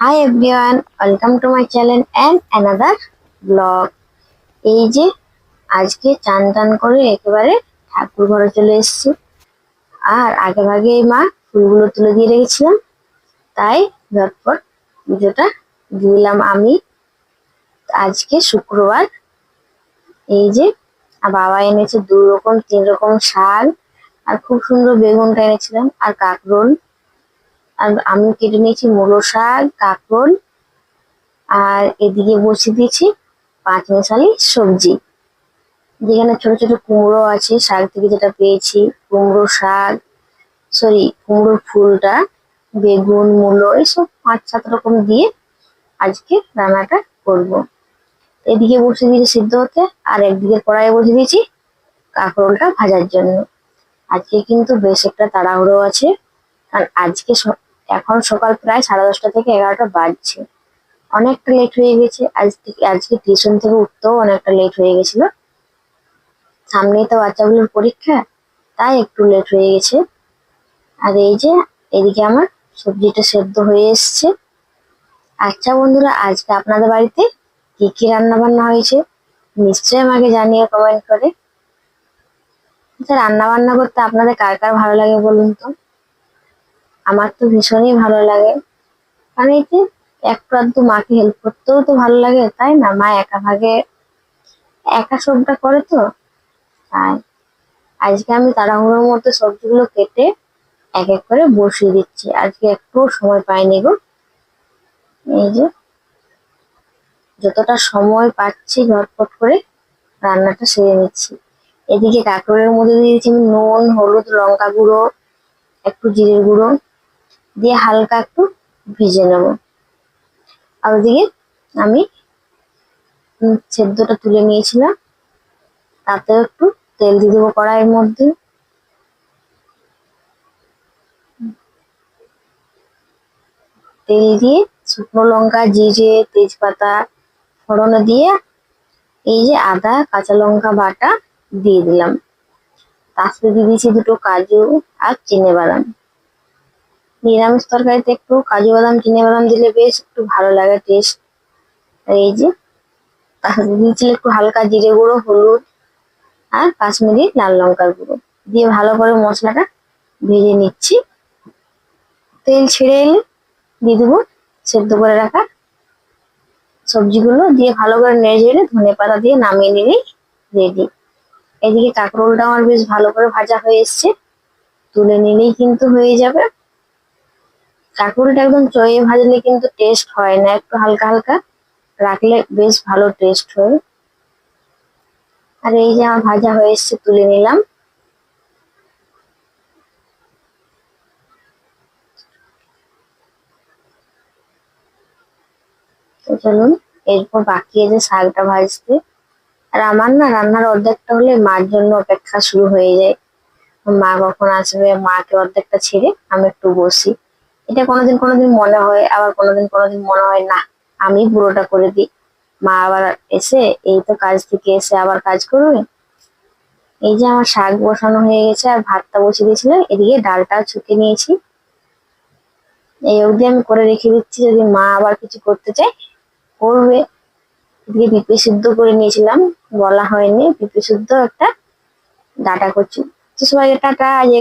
Hi everyone welcome to my channel and another blog এই যে আজকে চান টান করে একেবারে ঠাকুর ঘরে চলে এসেছি। আর আগে ভাগে মা ফুলগুলো তুলে দিয়ে রেখেছিলাম। তাই ঝটপট পুজোটা দিলাম আমি। আজকে শুক্রবার। এই যে বাবা এনেছে দু রকম, তিন রকম শাক আর খুব সুন্দর বেগুনটা এনেছিলাম। আর কাকরোল। আর আমি কেটে নিয়েছি মূলো শাক, কাকরোল, আর এদিকে বসিয়ে দিয়েছি পাঁচ মশালি সবজি যেখানে ছোট ছোট কুমড়ো আছে, শাক থেকে যেটা পেয়েছি, কুমড়ো শাক সরি কুমড়োর ফুলটা, বেগুন, মূলো, এসব পাঁচ সাত রকম দিয়ে আজকে রান্নাটা করব। এদিকে বসে দিয়েছি সিদ্ধ হতে, আর একদিকে কড়াইয়ে বসে দিয়েছি কাঁকরোলটা ভাজার জন্য আজকে কিন্তু বেশ একটা তাড়াহুড়ো আছে কারণ আজকে এখন সকাল প্রায় সাড়ে দশটা থেকে এগারোটা বাজছে। অনেকটা লেট হয়ে গেছে। আজ থেকে আজকে টিউশন থেকে উঠতেও অনেকটা লেট হয়ে গেছিল। সামনেই তো বাচ্চাগুলোর পরীক্ষা, তাই একটু লেট হয়ে গেছে। আর এই যে, এদিকে আমার সবজিটা সেদ্ধ হয়ে এসছে। আচ্ছা বন্ধুরা, আজকে আপনাদের বাড়িতে কি কি রান্না বান্না হয়েছে? নিশ্চয়ই আমাকে জানিয়ে কমেন্ট করে। আচ্ছা রান্না বান্না করতে আপনাদের কার কার ভালো লাগে বলুন তো? আমার তো ভীষণই ভালো লাগে। কারণ এই যে একটু মাকে হেল্প করতেও তো ভালো লাগে, তাই না? মা একা ভাগে একা সবটা করে তো? তাই। আজকে আমি তাড়াহুড়োর মধ্যে সবজিগুলো কেটে এক এক করে বসিয়ে দিচ্ছি। আজকে একটু সময় পাইনি গো। এই যে যতটা সময় পাচ্ছি ঝটপট করে রান্নাটা সেরে নিচ্ছি। এদিকে কাঁকরোলের মধ্যে দিয়ে দিয়েছি আমি নুন, হলুদ, লঙ্কা গুঁড়ো, একটু জিরের গুঁড়ো। দিয়ে হালকা একটু ভিজে নেব। আর ওদিকে আমি সেদ্ধটা তুলে নিয়েছিলাম, তাতেও একটু তেল দিয়ে দেবো কড়াইয়ের মধ্যে। তেল দিয়ে শুকনো লঙ্কা, জিরে, তেজপাতা, ফোড়নে দিয়ে এই যে আদা, কাঁচা লঙ্কা বাটা দিয়ে দিলাম। তার সাথে দিয়ে দিয়েছি দুটো কাজু আর চিনে বাদাম। নিরামিষ তরকারিতে একটু কাজু বাদাম চিনে বাদাম দিলে বেশ একটু ভালো লাগে টেস্ট আর এই যে সাথে একটু হালকা জিরে গুঁড়ো, হলুদ, আর কাশ্মীরি লাল লঙ্কার গুঁড়ো। দিয়ে ভালো করে মশলাটা ভেজে নিচ্ছি। তেল ছেড়ে এলে দিয়ে দেবো সেদ্ধ করে রাখা সবজিগুলো। দিয়ে ভালো করে নেড়ে চেড়ে ধনে পাতা দিয়ে নামিয়ে নিলেই রেডি এদিকে কাঁকরোলটা আমার বেশ ভালো করে ভাজা হয়ে এসছে। তুলে নিলেই কিন্তু হয়ে যাবে। কাঁকরোলটা একদম চয়ে ভাজলে কিন্তু টেস্ট হয় না। একটু হালকা হালকা রাখলে বেশ ভালো টেস্ট হয়। আর এই যে আমার ভাজা হয়ে এসছে, তুলে নিলাম। চলুন, এরপর বাকি যে শাকটা ভাজতে। আর আমার না রান্নার অর্ধেকটা হলে মার জন্য অপেক্ষা শুরু হয়ে যায়। মা কখন আসবে, মাকে অর্ধেকটা ছেড়ে আমি একটু বসি। এটা কোনোদিন কোনোদিন মনে হয়, আবার কোনোদিন কোনোদিন মনে হয় না, আমি পুরোটা করে দিই। মা আবার এসে এই তো কাজ থেকে এসে আবার কাজ করবে। এই যে আমার শাক বসানো হয়ে গেছে আর ভাতটা বসিয়ে দিয়েছিলাম, এদিকে ডালটা ছুকে নিয়েছি। এই অবধি আমি করে রেখে দিচ্ছি, যদি মা আবার কিছু করতে চায়, করবে। এদিকে পেঁপে সিদ্ধ করে নিয়েছিলাম, বলা হয়নি পেঁপে সিদ্ধ একটা ডাটা করছি তো সবাইকে টাটা